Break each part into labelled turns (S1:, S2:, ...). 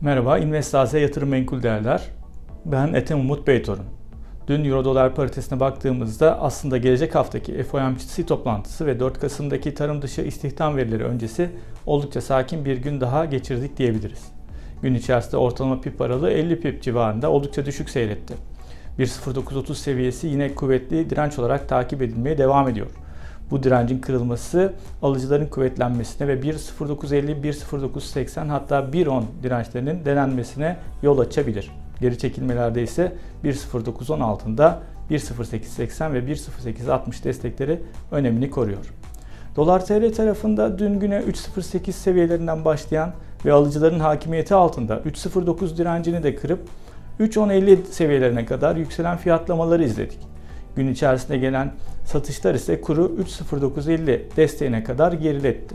S1: Merhaba, Investase Yatırım Menkul Değerler. Ben Ethem Umut Beytorun. Dün Euro dolar paritesine baktığımızda aslında gelecek haftaki FOMC toplantısı ve 4 Kasım'daki tarım dışı istihdam verileri öncesi oldukça sakin bir gün daha geçirdik diyebiliriz. Gün içerisinde ortalama pip aralığı 50 pip civarında oldukça düşük seyretti. 1.0930 seviyesi yine kuvvetli direnç olarak takip edilmeye devam ediyor. Bu direncin kırılması alıcıların kuvvetlenmesine ve 1.0950, 1.0980 hatta 1.10 dirençlerinin denenmesine yol açabilir. Geri çekilmelerde ise 1.0910 altında 1.0880 ve 1.0860 destekleri önemini koruyor. Dolar TL tarafında dün güne 3.08 seviyelerinden başlayan ve alıcıların hakimiyeti altında 3.09 direncini de kırıp 3.1050 seviyelerine kadar yükselen fiyatlamaları izledik. Gün içerisinde gelen satışlar ise kuru 3.0950 desteğine kadar geriletti.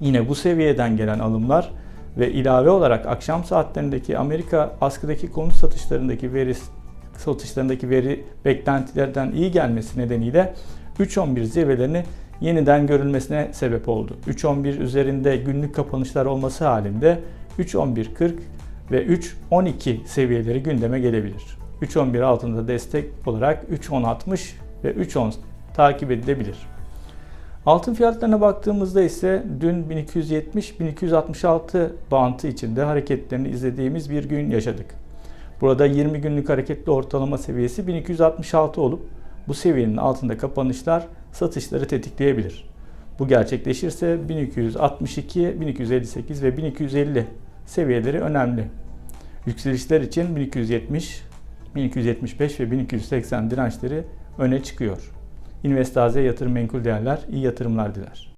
S1: Yine bu seviyeden gelen alımlar ve ilave olarak akşam saatlerindeki Amerika askıdaki konut satışlarındaki veri satışlarındaki veri beklentilerden iyi gelmesi nedeniyle 3.11 zirvelerini yeniden görülmesine sebep oldu. 3.11 üzerinde günlük kapanışlar olması halinde 3.11.40 ve 3.12 seviyeleri gündeme gelebilir. 3.11 altında destek olarak 3.10.60 ve 3.10 takip edilebilir. Altın fiyatlarına baktığımızda ise dün 1270-1266 bantı içinde hareketlerini izlediğimiz bir gün yaşadık. Burada 20 günlük hareketli ortalama seviyesi 1266 olup bu seviyenin altında kapanışlar satışları tetikleyebilir. Bu gerçekleşirse 1262, 1258 ve 1250 seviyeleri önemli. Yükselişler için 1270, 1275 ve 1280 dirençleri öne çıkıyor. Investase Yatırım Menkul Değerler iyi yatırımlar diler.